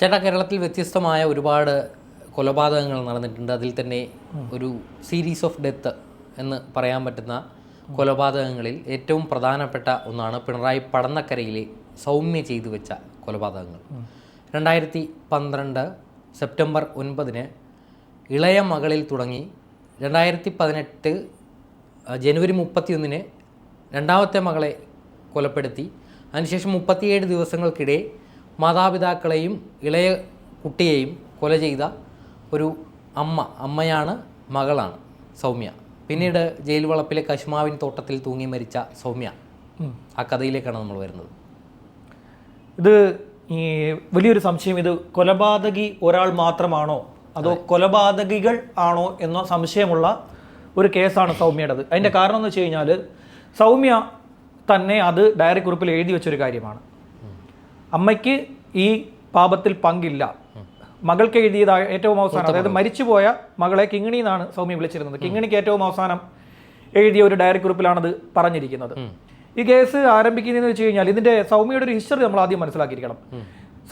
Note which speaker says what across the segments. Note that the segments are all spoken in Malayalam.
Speaker 1: ചേട്ടാ കേരളത്തിൽ വ്യത്യസ്തമായ ഒരുപാട് കൊലപാതകങ്ങൾ നടന്നിട്ടുണ്ട്. അതിൽ തന്നെ ഒരു സീരീസ് ഓഫ് ഡെത്ത് എന്ന് പറയാൻ പറ്റുന്ന കൊലപാതകങ്ങളിൽ ഏറ്റവും പ്രധാനപ്പെട്ട ഒന്നാണ് പിണറായി പടന്നക്കരയിലെ സൗമ്യ ചെയ്തു വെച്ച കൊലപാതകങ്ങൾ. രണ്ടായിരത്തി പന്ത്രണ്ട് സെപ്റ്റംബർ ഒൻപതിന് ഇളയ മകളിൽ തുടങ്ങി. രണ്ടായിരത്തി പതിനെട്ട് ജനുവരി മുപ്പത്തിയൊന്നിന് രണ്ടാമത്തെ മകളെ കൊലപ്പെടുത്തി. അതിനുശേഷം മുപ്പത്തിയേഴ് ദിവസങ്ങൾക്കിടെ മാതാപിതാക്കളെയും ഇളയ കുട്ടിയെയും കൊല ചെയ്ത ഒരു അമ്മ അമ്മയാണ് മകളാണ് സൗമ്യ. പിന്നീട് ജയിൽ വളപ്പിലെ കശുമാവിൻ തോട്ടത്തിൽ തൂങ്ങി മരിച്ച സൗമ്യ. ആ കഥയിലേക്കാണ് നമ്മൾ വരുന്നത്.
Speaker 2: ഇത് ഈ വലിയൊരു സംശയം ഇത് കൊലപാതകി ഒരാൾ മാത്രമാണോ അതോ കൊലപാതകികൾ ആണോ എന്ന സംശയമുള്ള ഒരു കേസാണ് സൗമ്യയുടേത്. അതിന്റെ കാരണം എന്ന് വെച്ച് കഴിഞ്ഞാൽ സൗമ്യ തന്നെ അത് ഡയറി കുറിപ്പിൽ എഴുതി വെച്ചൊരു കാര്യമാണ്. അമ്മയ്ക്ക് ഈ പാപത്തിൽ പങ്കില്ല. മകൾക്ക് എഴുതിയതായ ഏറ്റവും അവസാനം അതായത് മരിച്ചുപോയ മകളെ കിങ്ങിണി എന്നാണ് സൗമ്യ വിളിച്ചിരുന്നത്. കിങ്ങിണിക്ക് ഏറ്റവും അവസാനം എഴുതിയ ഒരു ഡയറി കുറിപ്പിലാണത് പറഞ്ഞിരിക്കുന്നത്. ഈ കേസ് ആരംഭിക്കുന്നതെന്ന് വെച്ച് കഴിഞ്ഞാൽ ഇതിന്റെ സൗമ്യയുടെ ഒരു ഹിസ്റ്ററി നമ്മൾ ആദ്യം മനസ്സിലാക്കിയിരിക്കണം.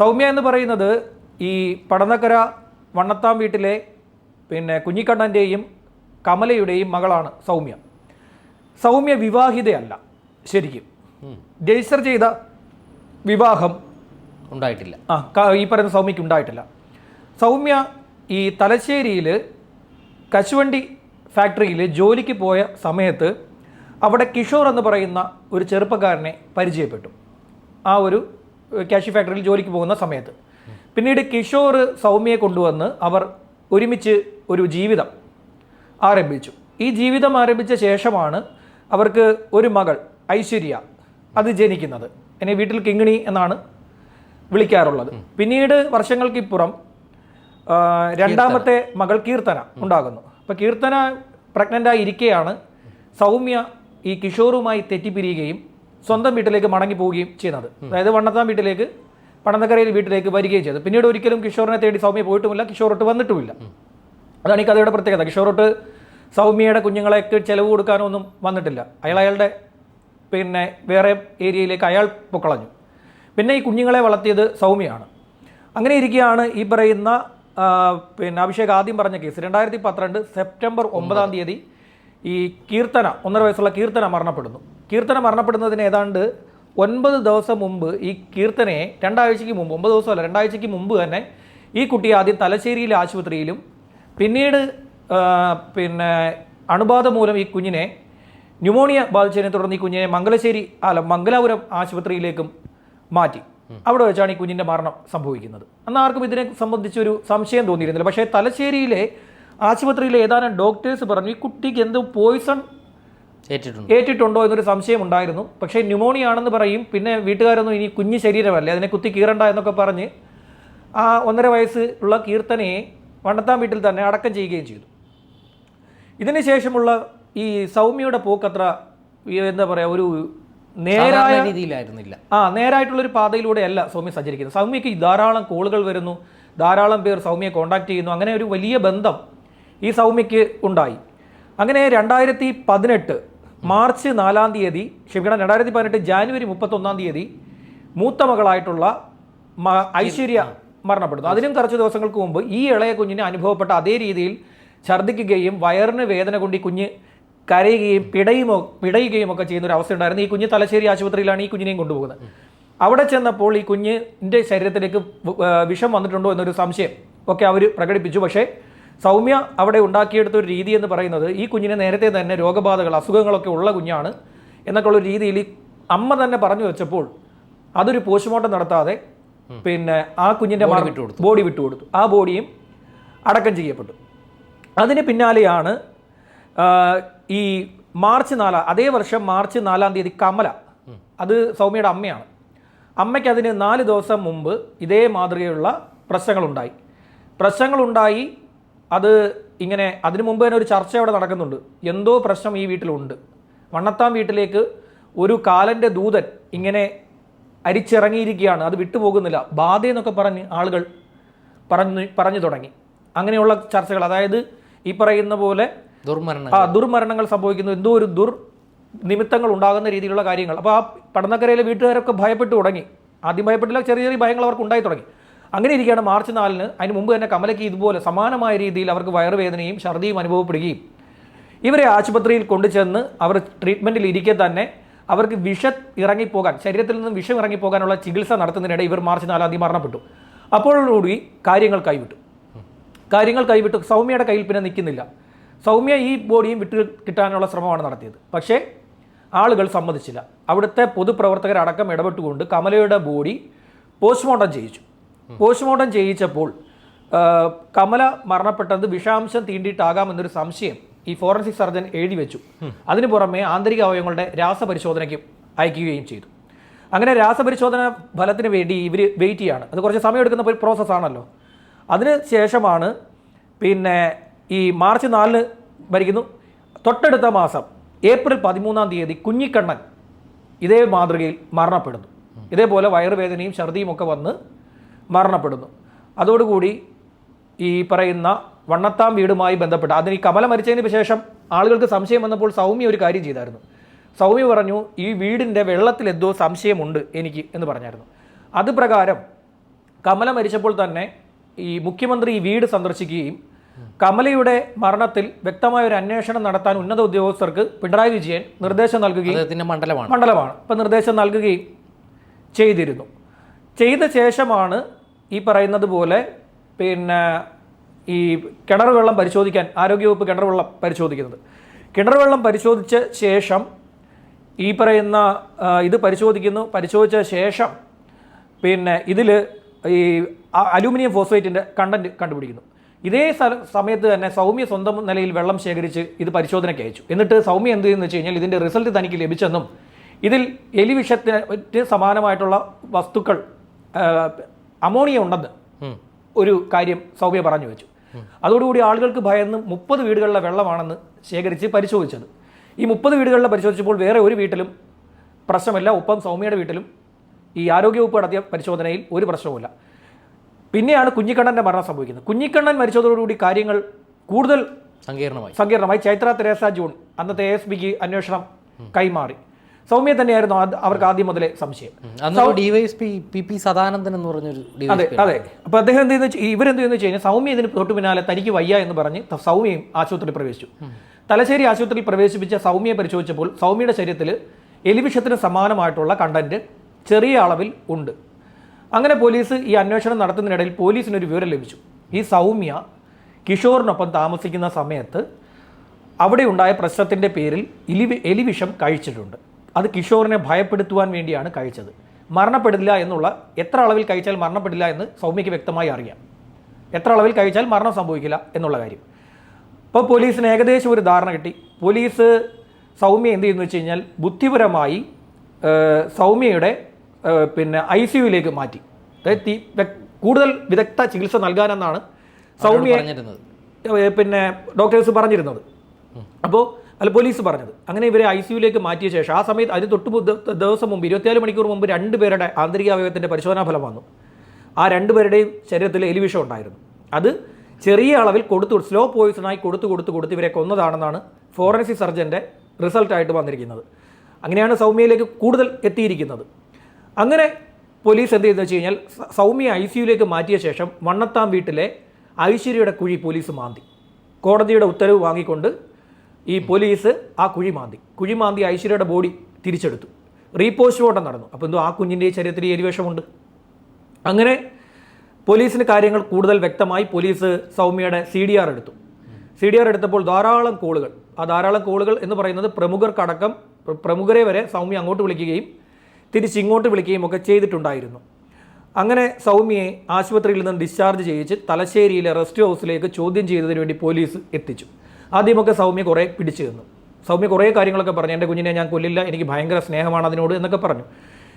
Speaker 2: സൗമ്യ എന്ന് പറയുന്നത് ഈ പടന്നക്കര വണ്ണത്താം വീട്ടിലെ പിന്നെ കുഞ്ഞിക്കണ്ണന്റെയും കമലയുടെയും മകളാണ് സൗമ്യ. സൗമ്യ വിവാഹിതയല്ല ശരിക്കും. രജിസ്റ്റർ ചെയ്ത വിവാഹം
Speaker 1: ഉണ്ടായിട്ടില്ല.
Speaker 2: ആ ഈ പറയുന്ന സൗമ്യക്ക് ഉണ്ടായിട്ടില്ല. സൗമ്യ ഈ തലശ്ശേരിയിൽ കശുവണ്ടി ഫാക്ടറിയിൽ ജോലിക്ക് പോയ സമയത്ത് അവിടെ കിഷോർ എന്ന് പറയുന്ന ഒരു ചെറുപ്പക്കാരനെ പരിചയപ്പെട്ടു. ആ ഒരു കാഷി ഫാക്ടറിയിൽ ജോലിക്ക് പോകുന്ന സമയത്ത്. പിന്നീട് കിഷോർ സൗമ്യയെ കൊണ്ടുവന്ന് അവർ ഒരുമിച്ച് ഒരു ജീവിതം ആരംഭിച്ചു. ഈ ജീവിതം ആരംഭിച്ച ശേഷമാണ് അവർക്ക് ഒരു മകൾ ഐശ്വര്യ അത് ജനിക്കുന്നത്. എന്നെ വീട്ടിൽ കിങ്ങിണി എന്നാണ് വിളിക്കാറുള്ളത്. പിന്നീട് വർഷങ്ങൾക്കിപ്പുറം രണ്ടാമത്തെ മകൾ കീർത്തന ഉണ്ടാകുന്നു. അപ്പോൾ കീർത്തന പ്രഗ്നന്റ് ആയി ഇരിക്കെയാണ് സൗമ്യ ഈ കിഷോറുമായി തെറ്റിപ്പിരിയുകയും സ്വന്തം വീട്ടിലേക്ക് മടങ്ങി പോവുകയും ചെയ്യുന്നത്. അതായത് വണ്ണത്താം വീട്ടിലേക്ക് പണന്തക്കരയിൽ വീട്ടിലേക്ക് വരികയും ചെയ്തു. പിന്നീട് ഒരിക്കലും കിഷോറിനെ തേടി സൗമ്യ പോയിട്ടുമില്ല കിഷോറോട്ട് വന്നിട്ടുമില്ല. അതാണ് ഈ കഥയുടെ പ്രത്യേകത. കിഷോറോട്ട് സൗമ്യയുടെ കുഞ്ഞുങ്ങളെക്ക് ചെലവ് കൊടുക്കാനൊന്നും വന്നിട്ടില്ല. അയാൾ അയാളുടെ പിന്നെ വേറെ ഏരിയയിലേക്ക് അയാൾ പൊക്കളഞ്ഞു. പിന്നെ ഈ കുഞ്ഞുങ്ങളെ വളർത്തിയത് സൗമ്യയാണ് അങ്ങനെ ഇരിക്കുകയാണ് ഈ പറയുന്ന പിന്നെ അഭിഷേക് ആദ്യം പറഞ്ഞ കേസ്. രണ്ടായിരത്തി പന്ത്രണ്ട് സെപ്റ്റംബർ ഒമ്പതാം. തീയതി ഈ കീർത്തന ഒന്നര വയസ്സുള്ള കീർത്തന മരണപ്പെടുന്നു. കീർത്തന മരണപ്പെടുന്നതിന് ഏതാണ്ട് ഒൻപത് ദിവസം മുമ്പ് ഈ കീർത്തനയെ രണ്ടാഴ്ചയ്ക്ക് മുമ്പ് ഒമ്പത് ദിവസമല്ല രണ്ടാഴ്ചയ്ക്ക് മുമ്പ് തന്നെ ഈ കുട്ടി ആദ്യം തലശ്ശേരിയിലെ ആശുപത്രിയിലും പിന്നീട് പിന്നെ അണുബാധ മൂലം ഈ കുഞ്ഞിനെ ന്യൂമോണിയ ബാധിച്ചതിനെ തുടർന്ന് ഈ കുഞ്ഞിനെ മംഗലശ്ശേരി അല്ല മംഗലാപുരം ആശുപത്രിയിലേക്കും മാറ്റി. അവിടെ വെച്ചാണ് ഈ കുഞ്ഞിന്റെ മരണം സംഭവിക്കുന്നത്. അന്ന് ആർക്കും ഇതിനെ സംബന്ധിച്ചൊരു സംശയം തോന്നിയിരുന്നില്ല. പക്ഷേ തലശ്ശേരിയിലെ ആശുപത്രിയിലെ ഏതാനും ഡോക്ടേഴ്സ് പറഞ്ഞു ഈ കുട്ടിക്ക് എന്തോ പോയിസൺ
Speaker 1: ഏറ്റിട്ടുണ്ട്.
Speaker 2: ഏറ്റിട്ടുണ്ടോ എന്നൊരു സംശയം ഉണ്ടായിരുന്നു. പക്ഷേ ന്യൂമോണിയ ആണെന്ന് പറയും. പിന്നെ വീട്ടുകാരൊന്നും ഇനി കുഞ്ഞു ശരീരമല്ലേ അതിനെ കുത്തി കീറണ്ട എന്നൊക്കെ പറഞ്ഞ് ആ ഒന്നര വയസ്സ് ഉള്ള കീർത്തനയെ വണ്ടത്താൻ വീട്ടിൽ തന്നെ അടക്കം ചെയ്യുകയും ചെയ്തു. ഇതിന് ശേഷമുള്ള ഈ സൗമ്യയുടെ പോക്കത്ര എന്താ പറയുക ഒരു നേരായ
Speaker 1: രീതിയിലായിരുന്നില്ല.
Speaker 2: ആ നേരായിട്ടുള്ളൊരു പാതയിലൂടെയല്ല സൗമ്യ സഞ്ചരിക്കുന്നത്. സൗമ്യക്ക് ധാരാളം കോളുകൾ വരുന്നു ധാരാളം പേർ സൗമ്യയെ കോണ്ടാക്ട് ചെയ്യുന്നു. അങ്ങനെ ഒരു വലിയ ബന്ധം ഈ സൗമ്യക്ക് ഉണ്ടായി. അങ്ങനെ രണ്ടായിരത്തി പതിനെട്ട് മാർച്ച് നാലാം തീയതി ക്ഷമിക്കണം രണ്ടായിരത്തി പതിനെട്ട് ജാനുവരി മുപ്പത്തൊന്നാം തീയതി മൂത്ത മകളായിട്ടുള്ള മ- ഐശ്വര്യ മരണപ്പെടുന്നു. അതിനും കുറച്ച് ദിവസങ്ങൾക്ക് മുമ്പ് ഈ ഇളയ കുഞ്ഞിന് അനുഭവപ്പെട്ട അതേ രീതിയിൽ ഛർദ്ദിക്കുകയും വയറിന് വേദന കൊണ്ട് ഈ കുഞ്ഞ് കരയുകയും പിടയുമോ പിടയുകയും ഒക്കെ ചെയ്യുന്ന ഒരു അവസ്ഥ ഉണ്ടായിരുന്നു ഈ കുഞ്ഞ് തലശ്ശേരി ആശുപത്രിയിലാണ് ഈ കുഞ്ഞിനെയും കൊണ്ടുപോകുന്നത്. അവിടെ ചെന്നപ്പോൾ ഈ കുഞ്ഞിന്റെ ശരീരത്തിലേക്ക് വിഷം വന്നിട്ടുണ്ടോ എന്നൊരു സംശയം ഒക്കെ അവർ പ്രകടിപ്പിച്ചു. പക്ഷേ സൗമ്യ അവിടെ ഉണ്ടാക്കിയെടുത്ത ഒരു രീതി എന്ന് പറയുന്നത് ഈ കുഞ്ഞിനെ നേരത്തെ തന്നെ രോഗബാധകൾ അസുഖങ്ങളൊക്കെ ഉള്ള കുഞ്ഞാണ് എന്നൊക്കെ ഉള്ള രീതിയിൽ ഈ അമ്മ തന്നെ പറഞ്ഞു വെച്ചപ്പോൾ അതൊരു പോസ്റ്റ്മോർട്ടം നടത്താതെ പിന്നെ ആ കുഞ്ഞിന്റെ ബോഡി വിട്ടുകൊടുത്തു. ആ ബോഡിയും അടക്കം ചെയ്യപ്പെട്ടു. അതിന് പിന്നാലെയാണ് ഈ മാർച്ച് നാലാം അതേ വർഷം മാർച്ച് നാലാം തീയതി കമല. അത് സൗമ്യയുടെ അമ്മയാണ്. അമ്മയ്ക്ക് അതിന് നാല് ദിവസം മുമ്പ് ഇതേ മാതൃകയുള്ള പ്രശ്നങ്ങളുണ്ടായി. പ്രശ്നങ്ങളുണ്ടായി അത് ഇങ്ങനെ അതിനു മുമ്പ് തന്നെ ഒരു ചർച്ച അവിടെ നടക്കുന്നുണ്ട്. എന്തോ പ്രശ്നം ഈ വീട്ടിലുണ്ട്. വണ്ണത്താം വീട്ടിലേക്ക് ഒരു കാലന്റെ ദൂതൻ ഇങ്ങനെ അരിച്ചിറങ്ങിയിരിക്കുകയാണ്. അത് വിട്ടുപോകുന്നില്ല. ബാധയെന്നൊക്കെ പറഞ്ഞ് ആളുകൾ പറഞ്ഞു പറഞ്ഞു തുടങ്ങി. അങ്ങനെയുള്ള ചർച്ചകൾ. അതായത് ഈ പറയുന്ന പോലെ
Speaker 1: ദുർമരണം
Speaker 2: ആ ദുർമരണങ്ങൾ സംഭവിക്കുന്നു. എന്തോ ഒരു ദുർ നിമിത്തങ്ങൾ ഉണ്ടാകുന്ന രീതിയിലുള്ള കാര്യങ്ങൾ. അപ്പോൾ ആ പടന്നക്കരയിലെ വീട്ടുകാരൊക്കെ ഭയപ്പെട്ടു തുടങ്ങി. ആദ്യം ഭയപ്പെട്ടില്ല ചെറിയ ചെറിയ ഭയങ്ങൾ അവർക്ക് ഉണ്ടായി തുടങ്ങി. അങ്ങനെ ഇരിക്കുകയാണ് മാർച്ച് നാലിന്. അതിന് മുമ്പ് തന്നെ കമലയ്ക്ക് ഇതുപോലെ സമാനമായ രീതിയിൽ അവർക്ക് വയറുവേദനയും ഛർദിയും അനുഭവപ്പെടുകയും ഇവരെ ആശുപത്രിയിൽ കൊണ്ടുചെന്ന് അവർ ട്രീറ്റ്മെന്റിൽ ഇരിക്കെ തന്നെ അവർക്ക് വിഷ ഇറങ്ങിപ്പോകാൻ ശരീരത്തിൽ നിന്നും വിഷം ഇറങ്ങിപ്പോകാനുള്ള ചികിത്സ നടത്തുന്നതിനിടെ ഇവർ മാർച്ച് നാലാം തീയതി മരണപ്പെട്ടു. അപ്പോഴോടുകൂടി കാര്യങ്ങൾ കൈവിട്ടു. കാര്യങ്ങൾ കൈവിട്ടു. സൗമ്യയുടെ കയ്യിൽ പിന്നെ നിൽക്കുന്നില്ല. സൗമ്യ ഈ ബോഡിയും വിട്ടു കിട്ടാനുള്ള ശ്രമമാണ് നടത്തിയത്. പക്ഷേ ആളുകൾ സമ്മതിച്ചില്ല. അവിടുത്തെ പൊതുപ്രവർത്തകരടക്കം ഇടപെട്ടുകൊണ്ട് കമലയുടെ ബോഡി പോസ്റ്റ്മോർട്ടം ചെയ്യിച്ചു. പോസ്റ്റ്മോർട്ടം ചെയ്യിച്ചപ്പോൾ കമല മരണപ്പെട്ടത് വിഷാംശം തീണ്ടിയിട്ടാകാമെന്നൊരു സംശയം ഈ ഫോറൻസിക് സർജൻ എഴുതി വെച്ചു. അതിനു പുറമെ ആന്തരിക അവയവങ്ങളുടെ രാസപരിശോധനയ്ക്ക് അയക്കുകയും ചെയ്തു. അങ്ങനെ രാസപരിശോധന ഫലത്തിന് വേണ്ടി ഇവർ വെയിറ്റ് ചെയ്യാണ്. അത് കുറച്ച് സമയം എടുക്കുന്ന ഒരു പ്രോസസ്സാണല്ലോ അതിന് ശേഷമാണ് പിന്നെ ഈ മാർച്ച് നാലിന് ഭരിക്കുന്നു. തൊട്ടടുത്ത മാസം ഏപ്രിൽ പതിമൂന്നാം തീയതി കുഞ്ഞിക്കണ്ണൻ ഇതേ മാതൃകയിൽ മരണപ്പെടുന്നു. ഇതേപോലെ വയറുവേദനയും ഛർദിയും ഒക്കെ വന്ന് മരണപ്പെടുന്നു. അതോടുകൂടി ഈ പറയുന്ന വണ്ണത്താം വീടുമായി ബന്ധപ്പെട്ട് അതിന് ഈ കമല മരിച്ചതിന് ശേഷം ആളുകൾക്ക് സംശയം വന്നപ്പോൾ സൗമ്യ ഒരു കാര്യം ചെയ്തായിരുന്നു. സൗമ്യ പറഞ്ഞു ഈ വീടിന്റെ വെള്ളത്തിൽ എന്തോ സംശയമുണ്ട് എനിക്ക് എന്ന് പറഞ്ഞായിരുന്നു. അത് പ്രകാരം കമല മരിച്ചപ്പോൾ തന്നെ ഈ മുഖ്യമന്ത്രി ഈ വീട് സന്ദർശിക്കുകയും കമലയുടെ മരണത്തിൽ വ്യക്തമായ ഒരു അന്വേഷണം നടത്താൻ ഉന്നത ഉദ്യോഗസ്ഥർക്ക് പിണറായി വിജയൻ നിർദ്ദേശം നൽകുകയും
Speaker 1: മണ്ഡലമാണ്.
Speaker 2: മണ്ഡലമാണ്. ഇപ്പം നിർദ്ദേശം നൽകുകയും ചെയ്തിരുന്നു. ചെയ്ത ശേഷമാണ് ഈ പറയുന്നത് പോലെ പിന്നെ ഈ കിണർ വെള്ളം പരിശോധിക്കാൻ ആരോഗ്യവകുപ്പ് കിണർ വെള്ളം പരിശോധിക്കുന്നത്. കിണർ വെള്ളം പരിശോധിച്ച ശേഷം ഈ പറയുന്ന ഇത് പരിശോധിക്കുന്നു. പരിശോധിച്ച ശേഷം പിന്നെ ഇതിൽ ഈ അലൂമിനിയം ഫോസ്ഫേറ്റിന്റെ കണ്ടന്റ് കണ്ടുപിടിക്കുന്നു. ഇതേ സമയത്ത് തന്നെ സൗമ്യ സ്വന്തം നിലയിൽ വെള്ളം ശേഖരിച്ച് ഇത് പരിശോധനയ്ക്ക് അയച്ചു. എന്നിട്ട് സൗമ്യ എന്ത് ചെയ്യുന്നു വെച്ച് കഴിഞ്ഞാൽ ഇതിന്റെ റിസൾട്ട് തനിക്ക് ലഭിച്ചെന്നും ഇതിൽ എലിവിഷത്തിന് സമാനമായിട്ടുള്ള വസ്തുക്കൾ അമോണിയ ഉണ്ടെന്ന് ഒരു കാര്യം സൗമ്യ പറഞ്ഞു വെച്ചു. അതോടുകൂടി ആളുകൾക്ക് ഭയന്ന് മുപ്പത് വീടുകളിലെ വെള്ളമാണെന്ന് ശേഖരിച്ച് പരിശോധിച്ചത്. ഈ മുപ്പത് വീടുകളിലെ പരിശോധിച്ചപ്പോൾ വേറെ ഒരു വീട്ടിലും പ്രശ്നമില്ല. ഒപ്പം സൗമ്യയുടെ വീട്ടിലും ഈ ആരോഗ്യവകുപ്പ് നടത്തിയ പരിശോധനയിൽ ഒരു പ്രശ്നവുമില്ല. പിന്നെയാണ് കുഞ്ഞിക്കണ്ണന്റെ മരണം സംഭവിക്കുന്നത്. കുഞ്ഞിക്കണ്ണൻ മരിച്ചതോടുകൂടി കാര്യങ്ങൾ കൂടുതൽ
Speaker 1: സങ്കീർണമായി.
Speaker 2: സങ്കീർണമായി. ചൈത്ര തെരേസ ജൂൺ അന്നത്തെ എസ് ബിക്ക് അന്വേഷണം കൈമാറി. സൗമ്യ തന്നെയായിരുന്നു അവർക്ക് ആദ്യം മുതലേ സംശയം.
Speaker 1: സദാനന്ദൻ എന്ന് പറഞ്ഞൊരു
Speaker 2: അതെ അതെ. അപ്പൊ അദ്ദേഹം എന്ത് ചെയ്യുന്നു ഇവരെന്ത് ചെയ്യുന്നു വെച്ച് കഴിഞ്ഞാൽ സൗമ്യ ഇതിന് തൊട്ട് പിന്നാലെ തനിക്ക് വയ്യ എന്ന് പറഞ്ഞ് സൗമ്യയും ആശുപത്രിയിൽ പ്രവേശിച്ചു. തലശ്ശേരി ആശുപത്രിയിൽ പ്രവേശിപ്പിച്ച സൗമ്യയെ പരിശോധിച്ചപ്പോൾ സൗമ്യയുടെ ശരീരത്തിൽ എലിവിഷത്തിന് സമാനമായിട്ടുള്ള കണ്ടന്റ് ചെറിയ അളവിൽ ഉണ്ട്. അങ്ങനെ പോലീസ് ഈ അന്വേഷണം നടത്തുന്നതിനിടയിൽ പോലീസിനൊരു വിവരം ലഭിച്ചു. ഈ സൗമ്യ കിഷോറിനൊപ്പം താമസിക്കുന്ന സമയത്ത് അവിടെ ഉണ്ടായ പ്രശ്നത്തിന്റെ പേരിൽ എലി എലിവിഷം കഴിച്ചിട്ടുണ്ട്. അത് കിഷോറിനെ ഭയപ്പെടുത്തുവാൻ വേണ്ടിയാണ് കഴിച്ചത്. മരണപ്പെടില്ല എന്നുള്ള എത്ര അളവിൽ കഴിച്ചാൽ മരണപ്പെടില്ല എന്ന് സൗമ്യയ്ക്ക് വ്യക്തമായി അറിയാം. എത്ര അളവിൽ കഴിച്ചാൽ മരണം സംഭവിക്കില്ല എന്നുള്ള കാര്യം. അപ്പോൾ പോലീസിന് ഏകദേശം ഒരു ധാരണ കിട്ടി. പോലീസ് സൗമ്യ എന്ത് ചെയ്യുന്നു വെച്ച് കഴിഞ്ഞാൽ ബുദ്ധിപരമായി സൗമ്യയുടെ പിന്നെ ഐ സി യുയിലേക്ക് മാറ്റി. അതായത് കൂടുതൽ വിദഗ്ധ ചികിത്സ നൽകാനെന്നാണ് സൗമ്യ പിന്നെ ഡോക്ടേഴ്സ് പറഞ്ഞിരുന്നത്. അപ്പോൾ അല്ല പോലീസ് പറഞ്ഞത്. അങ്ങനെ ഇവരെ ഐ സിയുലേക്ക് മാറ്റിയ ശേഷം ആ സമയത്ത് അതിന് തൊട്ട് ദിവസം മുമ്പ് ഇരുപത്തിനാല് മണിക്കൂർ മുമ്പ് രണ്ട് പേരുടെ ആന്തരിക അവയവത്തിന്റെ പരിശോധനാ ഫലം വന്നു. ആ രണ്ട് പേരുടെയും ശരീരത്തിൽ എലിവിഷം ഉണ്ടായിരുന്നു. അത് ചെറിയ അളവിൽ കൊടുത്തു സ്ലോ പോയിസണായി കൊടുത്തു കൊടുത്തു കൊടുത്ത് ഇവരെ കൊന്നതാണെന്നാണ് ഫോറൻസിക് സർജന്റെ റിസൾട്ടായിട്ട് വന്നിരിക്കുന്നത്. അങ്ങനെയാണ് സൗമ്യയിലേക്ക് കൂടുതൽ എത്തിയിരിക്കുന്നത്. അങ്ങനെ പോലീസ് എന്ത് ചെയ്തെന്ന് വെച്ച് കഴിഞ്ഞാൽ സൗമ്യ ഐ സിയുലേക്ക് മാറ്റിയ ശേഷം വണ്ണത്താം വീട്ടിലെ ഐശ്വര്യയുടെ കുഴി പോലീസ് മാന്തി. കോടതിയുടെ ഉത്തരവ് വാങ്ങിക്കൊണ്ട് ഈ പോലീസ് ആ കുഴി മാന്തി. കുഴി മാന്തി ഐശ്വര്യയുടെ ബോഡി തിരിച്ചെടുത്തു. റീപോസ്റ്റ് റീപോസ്റ്റ്മോർട്ടം നടന്നു. അപ്പോൾ എന്തോ ആ കുഞ്ഞിന്റെ ഏരിവേഷമുണ്ട് എരിവേഷമുണ്ട് അങ്ങനെ പോലീസിന് കാര്യങ്ങൾ കൂടുതൽ വ്യക്തമായി പോലീസ് സൗമ്യയുടെ സി ഡി ആർ എടുത്തു. സി ഡി ആർ എടുത്തപ്പോൾ ധാരാളം കോളുകൾ. ആ ധാരാളം കോളുകൾ എന്ന് പറയുന്നത് പ്രമുഖർക്കടക്കം പ്ര- പ്രമുഖരെ വരെ സൗമ്യ അങ്ങോട്ട് വിളിക്കുകയും തിരിച്ച് ഇങ്ങോട്ട് വിളിക്കുകയും ഒക്കെ ചെയ്തിട്ടുണ്ടായിരുന്നു. അങ്ങനെ സൗമ്യയെ ആശുപത്രിയിൽ നിന്ന് ഡിസ്ചാർജ് ചെയ്യിച്ച് തലശ്ശേരിയിലെ റെസ്റ്റ് ഹൗസിലേക്ക് ചോദ്യം ചെയ്തതിന് വേണ്ടി പോലീസ് എത്തിച്ചു. ആദ്യമൊക്കെ സൗമ്യ കുറേ പിടിച്ചു നിന്നു. സൗമ്യ കുറേ കാര്യങ്ങളൊക്കെ പറഞ്ഞു. എന്റെ കുഞ്ഞിനെ ഞാൻ കൊല്ലില്ല. എനിക്ക് ഭയങ്കര സ്നേഹമാണ് അതിനോട് എന്നൊക്കെ പറഞ്ഞു.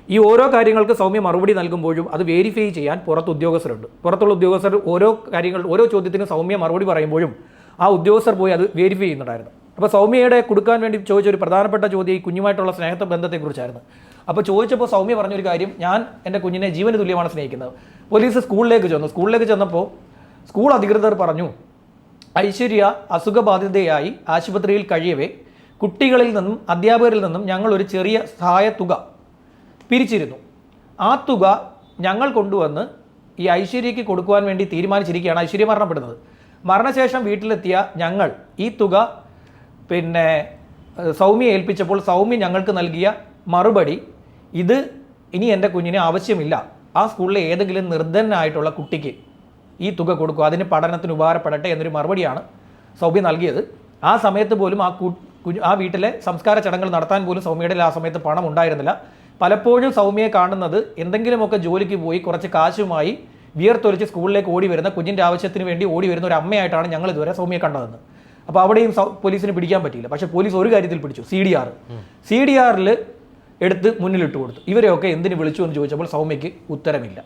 Speaker 2: ഈ ഓരോ കാര്യങ്ങൾക്ക് സൗമ്യ മറുപടി നൽകുമ്പോഴും അത് വെരിഫൈ ചെയ്യാൻ പുറത്ത് ഉദ്യോഗസ്ഥരുണ്ട്. പുറത്തുള്ള ഉദ്യോഗസ്ഥർ ഓരോ കാര്യങ്ങൾ ഓരോ ചോദ്യത്തിനും സൗമ്യ മറുപടി പറയുമ്പോഴും ആ ഉദ്യോഗസ്ഥർ പോയി അത് വെരിഫൈ ചെയ്യുന്നുണ്ടായിരുന്നു. അപ്പോൾ സൗമ്യയുടെ കൊടുക്കാൻ വേണ്ടി ചോദിച്ച ഒരു പ്രധാനപ്പെട്ട ചോദ്യം ഈ കുഞ്ഞുമായിട്ടുള്ള സ്നേഹത്തെ ബന്ധത്തെക്കുറിച്ചായിരുന്നു. അപ്പോൾ ചോദിച്ചപ്പോൾ സൗമ്യ പറഞ്ഞൊരു കാര്യം ഞാൻ എന്റെ കുഞ്ഞിനെ ജീവന് തുല്യമാണ് സ്നേഹിക്കുന്നത്. പോലീസ് സ്കൂളിലേക്ക് ചെന്നു. സ്കൂളിലേക്ക് ചെന്നപ്പോൾ സ്കൂൾ അധികൃതർ പറഞ്ഞു ഐശ്വര്യ അസുഖബാധിതയായി ആശുപത്രിയിൽ കഴിയവേ. കുട്ടികളിൽ നിന്നും അധ്യാപകരിൽ നിന്നും ഞങ്ങൾ ഒരു ചെറിയ സഹായ തുക പിരിച്ചിരുന്നു. ആ തുക ഞങ്ങൾ കൊണ്ടുവന്ന് ഈ ഐശ്വര്യയ്ക്ക് കൊടുക്കുവാൻ വേണ്ടി തീരുമാനിച്ചിരിക്കുകയാണ് ഐശ്വര്യ മരണപ്പെടുന്നത്. മരണശേഷം വീട്ടിലെത്തിയ ഞങ്ങൾ ഈ തുക പിന്നെ സൗമ്യ ഏൽപ്പിച്ചപ്പോൾ സൗമ്യ ഞങ്ങൾക്ക് നൽകിയ മറുപടി ഇത് ഇനി എന്റെ കുഞ്ഞിന് ആവശ്യമില്ല. ആ സ്കൂളിലെ ഏതെങ്കിലും നിർദ്ധനായിട്ടുള്ള കുട്ടിക്ക് ഈ തുക കൊടുക്കുക. അതിന് പഠനത്തിന് ഉപകാരപ്പെടട്ടെ എന്നൊരു മറുപടിയാണ് സൗമ്യ നൽകിയത്. ആ സമയത്ത് പോലും ആ കു ആ വീട്ടിലെ സംസ്കാര ചടങ്ങുകൾ നടത്താൻ പോലും സൗമ്യയുടെ ആ സമയത്ത് പണം ഉണ്ടായിരുന്നില്ല. പലപ്പോഴും സൗമ്യയെ കാണുന്നത് എന്തെങ്കിലുമൊക്കെ ജോലിക്ക് പോയി കുറച്ച് കാശുമായി വിയർത്തൊലിച്ച് സ്കൂളിലേക്ക് ഓടി വരുന്ന കുഞ്ഞിന്റെ ആവശ്യത്തിന് വേണ്ടി ഓടി വരുന്ന ഒരു അമ്മയായിട്ടാണ് ഞങ്ങൾ ഇതുവരെ സൗമ്യയെ കണ്ടതെന്ന്. അപ്പോൾ അവിടെയും പോലീസിന് പിടിക്കാൻ പറ്റിയില്ല. പക്ഷേ പോലീസ് ഒരു കാര്യത്തിൽ പിടിച്ചു. C D R C D ആറിൽ എടുത്ത് മുന്നിലിട്ട് കൊടുത്തു. ഇവരെയൊക്കെ എന്തിന് വിളിച്ചു എന്ന് ചോദിച്ചപ്പോൾ സൗമ്യയ്ക്ക് ഉത്തരമില്ല.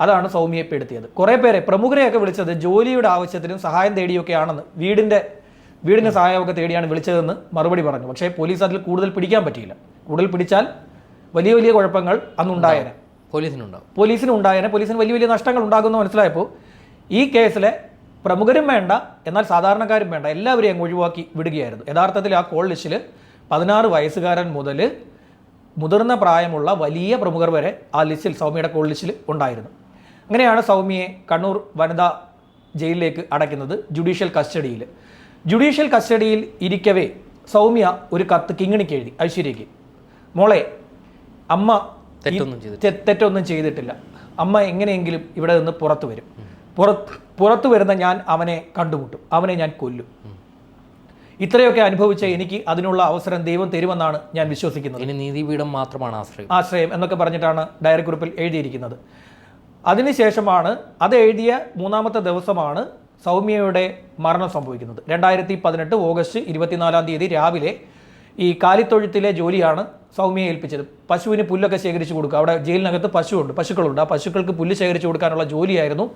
Speaker 2: അതാണ് സൗമ്യയെ പെടുത്തിയത്. കുറേ പേരെ പ്രമുഖരെയൊക്കെ വിളിച്ചത് ജോലിയുടെ ആവശ്യത്തിനും സഹായം തേടിയൊക്കെയാണെന്ന് വീടിന്റെ വീടിന്റെ സഹായമൊക്കെ തേടിയാണ് വിളിച്ചതെന്ന് മറുപടി പറഞ്ഞു. പക്ഷേ പോലീസ് അതിൽ കൂടുതൽ പിടിക്കാൻ പറ്റിയില്ല. കൂടുതൽ പിടിച്ചാൽ വലിയ വലിയ കുഴപ്പങ്ങൾ അന്നുണ്ടായേനെ.
Speaker 1: പോലീസിനുണ്ടാവും.
Speaker 2: പോലീസിന് ഉണ്ടായേനെ. പോലീസിന് വലിയ വലിയ നഷ്ടങ്ങൾ ഉണ്ടാകുമെന്ന് മനസ്സിലായപ്പോൾ ഈ കേസിലെ പ്രമുഖരും വേണ്ട എന്നാൽ സാധാരണക്കാരും വേണ്ട എല്ലാവരെയും അങ്ങ് ഒഴിവാക്കി വിടുകയായിരുന്നു. യഥാർത്ഥത്തിൽ ആ കോൾ ലിസ്റ്റിൽ പതിനാറ് വയസ്സുകാരൻ മുതൽ മുതിർന്ന പ്രായമുള്ള വലിയ പ്രമുഖർ വരെ ആ ലിസ്റ്റിൽ സൗമ്യയുടെ കോൾ ലിസ്റ്റിൽ ഉണ്ടായിരുന്നു. അങ്ങനെയാണ് സൗമ്യയെ കണ്ണൂർ വനിതാ ജയിലിലേക്ക് അടയ്ക്കുന്നത് ജുഡീഷ്യൽ കസ്റ്റഡിയിൽ. ജുഡീഷ്യൽ കസ്റ്റഡിയിൽ ഇരിക്കവേ സൗമ്യ ഒരു കത്ത് കിങ്ങിണിക്ക് എഴുതി. ഐശ്വര്യയ്ക്ക്. മോളെ അമ്മ
Speaker 1: തെറ്റൊന്നും ചെയ്തിട്ടില്ല.
Speaker 2: അമ്മ എങ്ങനെയെങ്കിലും ഇവിടെ നിന്ന് പുറത്തു വരും. പുറത്ത് പുറത്തു വരുന്ന ഞാൻ അവനെ കണ്ടുമുട്ടും. അവനെ ഞാൻ കൊല്ലും. ഇത്രയൊക്കെ അനുഭവിച്ച എനിക്ക് അതിനുള്ള അവസരം ദൈവം തരുമെന്നാണ് ഞാൻ വിശ്വസിക്കുന്നത്.
Speaker 1: ഇനി നീതിപീഠം മാത്രമാണ് ആശ്രയം.
Speaker 2: ആശ്രയം എന്നൊക്കെ പറഞ്ഞിട്ടാണ് ഡയറി കുറിപ്പിൽ എഴുതിയിരിക്കുന്നത്. അതിനുശേഷമാണ് അത് എഴുതിയ മൂന്നാമത്തെ ദിവസമാണ് സൗമ്യയുടെ മരണം സംഭവിക്കുന്നത്. രണ്ടായിരത്തി പതിനെട്ട് ഓഗസ്റ്റ് ഇരുപത്തിനാലാം തീയതി രാവിലെ ഈ കാലിത്തൊഴുത്തിലെ ജോലിയാണ് സൗമ്യയെ ഏൽപ്പിച്ചത്. പശുവിന് പുല്ലൊക്കെ ശേഖരിച്ചു കൊടുക്കുക. അവിടെ ജയിലിനകത്ത് പശുവുണ്ട് പശുക്കളുണ്ട്. ആ പശുക്കൾക്ക് പുല്ല് ശേഖരിച്ചു കൊടുക്കാനുള്ള ജോലിയായിരുന്നു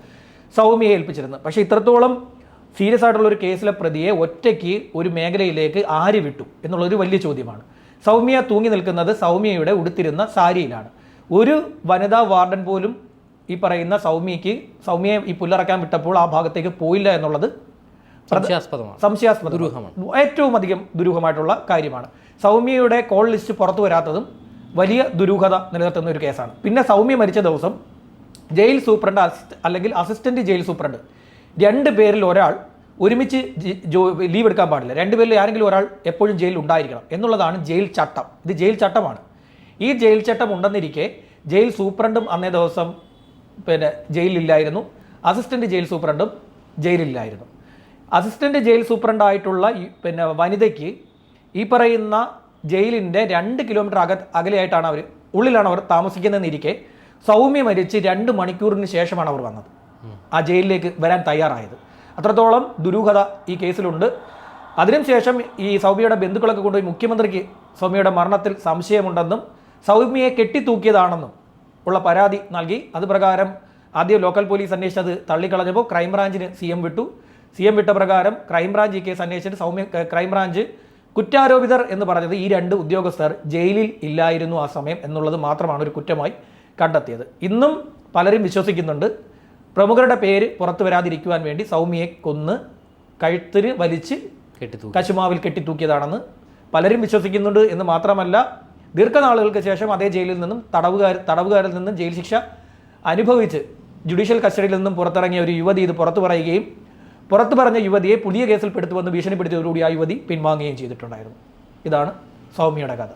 Speaker 2: സൗമ്യയെ ഏൽപ്പിച്ചിരുന്നത്. പക്ഷേ ഇത്രത്തോളം സീരിയസ് ആയിട്ടുള്ള ഒരു കേസിലെ പ്രതിയെ ഒറ്റയ്ക്ക് ഒരു മേഖലയിലേക്ക് ആര് വിട്ടു എന്നുള്ളൊരു വലിയ ചോദ്യമാണ്. സൗമ്യ തൂങ്ങി നിൽക്കുന്നത് സൗമ്യയുടെ ഉടുത്തിരുന്ന സാരിയിലാണ്. ഒരു വനിതാ വാർഡൻ പോലും ഈ പറയുന്ന സൗമ്യയ്ക്ക് സൗമ്യയെ ഈ പുല്ലറക്കാൻ വിട്ടപ്പോൾ ആ ഭാഗത്തേക്ക് പോയില്ല എന്നുള്ളത്
Speaker 1: സംശയാസ്പദമാണ്.
Speaker 2: സംശയാസ്പദം ഏറ്റവും അധികം ദുരൂഹമായിട്ടുള്ള കാര്യമാണ്. സൗമ്യയുടെ കോൾ ലിസ്റ്റ് പുറത്തു വരാത്തതും വലിയ ദുരൂഹത നിലനിർത്തുന്ന ഒരു കേസാണ് പിന്നെ സൗമ്യ മരിച്ച ദിവസം ജയിൽ സൂപ്രണ്ട് അല്ലെങ്കിൽ അസിസ്റ്റന്റ് ജയിൽ സൂപ്രണ്ട് രണ്ട് പേരിൽ ഒരാൾ ഒരുമിച്ച് ലീവ് എടുക്കാൻ പാടില്ല. രണ്ട് പേരിൽ ആരെങ്കിലും ഒരാൾ എപ്പോഴും ജയിലിൽ ഉണ്ടായിരിക്കണം എന്നുള്ളതാണ് ജയിൽ ചട്ടം. ഇത് ജയിൽ ചട്ടമാണ്. ഈ ജയിൽ ചട്ടം ഉണ്ടെന്നിരിക്കെ ജയിൽ സൂപ്രണ്ടും അന്നേ ദിവസം പിന്നെ ജയിലില്ലായിരുന്നു അസിസ്റ്റന്റ് ജയിൽ സൂപ്രണ്ടും ജയിലില്ലായിരുന്നു അസിസ്റ്റന്റ് ജയിൽ സൂപ്രണ്ടായിട്ടുള്ള പിന്നെ വനിതയ്ക്ക് ഈ പറയുന്ന ജയിലിന്റെ രണ്ട് കിലോമീറ്റർ അക അകലെയായിട്ടാണ് അവർ ഉള്ളിലാണ് അവർ താമസിക്കുന്നതെന്നിരിക്കെ സൗമ്യ മരിച്ച് രണ്ട് മണിക്കൂറിന് ശേഷമാണ് അവർ വന്നത്. ആ ജയിലിലേക്ക് വരാൻ തയ്യാറായത്. അത്രത്തോളം ദുരൂഹത ഈ കേസിലുണ്ട്. അതിനുശേഷം ഈ സൗമ്യയുടെ ബന്ധുക്കളൊക്കെ കൊണ്ടുപോയി മുഖ്യമന്ത്രിക്ക് സൗമ്യയുടെ മരണത്തിൽ സംശയമുണ്ടെന്നും സൗമ്യയെ കെട്ടിത്തൂക്കിയതാണെന്നും ഉള്ള പരാതി നൽകി. അത് പ്രകാരം ആദ്യം ലോക്കൽ പോലീസ് അന്വേഷിച്ചത് തള്ളിക്കളഞ്ഞപ്പോൾ ക്രൈംബ്രാഞ്ചിന് സി എം വിട്ടു. സി എം വിട്ട പ്രകാരം ക്രൈംബ്രാഞ്ച് ഈ കേസ് അന്വേഷിച്ചിട്ട് സൗമ്യ ക്രൈംബ്രാഞ്ച് കുറ്റാരോപിതർ എന്ന് പറഞ്ഞത് ഈ രണ്ട് ഉദ്യോഗസ്ഥർ ജയിലിൽ ഇല്ലായിരുന്നു ആ സമയം എന്നുള്ളത് മാത്രമാണ് ഒരു കുറ്റമായി കണ്ടെത്തിയത്. ഇന്നും പലരും വിശ്വസിക്കുന്നുണ്ട്. പ്രമുഖരുടെ പേര് പുറത്തു വരാതിരിക്കുവാൻ വേണ്ടി സൗമ്യയെ കൊന്ന് കഴുത്തിൽ വലിച്ച്
Speaker 1: കെട്ടിത്തൂക്കി.
Speaker 2: കശുമാവിൽ കെട്ടിത്തൂക്കിയതാണെന്ന് പലരും വിശ്വസിക്കുന്നുണ്ട് എന്ന് മാത്രമല്ല ദീർഘനാളുകൾക്ക് ശേഷം അതേ ജയിലിൽ നിന്നും തടവുകാർ തടവുകാരിൽ നിന്നും ജയിൽ ശിക്ഷ അനുഭവിച്ച് ജുഡീഷ്യൽ കസ്റ്റഡിയിൽ നിന്നും പുറത്തിറങ്ങിയ ഒരു യുവതി ഇത് പുറത്തു പറയുകയും പുറത്തു പറഞ്ഞ യുവതിയെ പുതിയ കേസിൽ പെടുത്തുവെന്ന് ഭീഷണിപ്പെടുത്തിയതോടുകൂടി ആ യുവതി പിൻവാങ്ങുകയും ചെയ്തിട്ടുണ്ടായിരുന്നു. ഇതാണ് സൗമ്യയുടെ കഥ.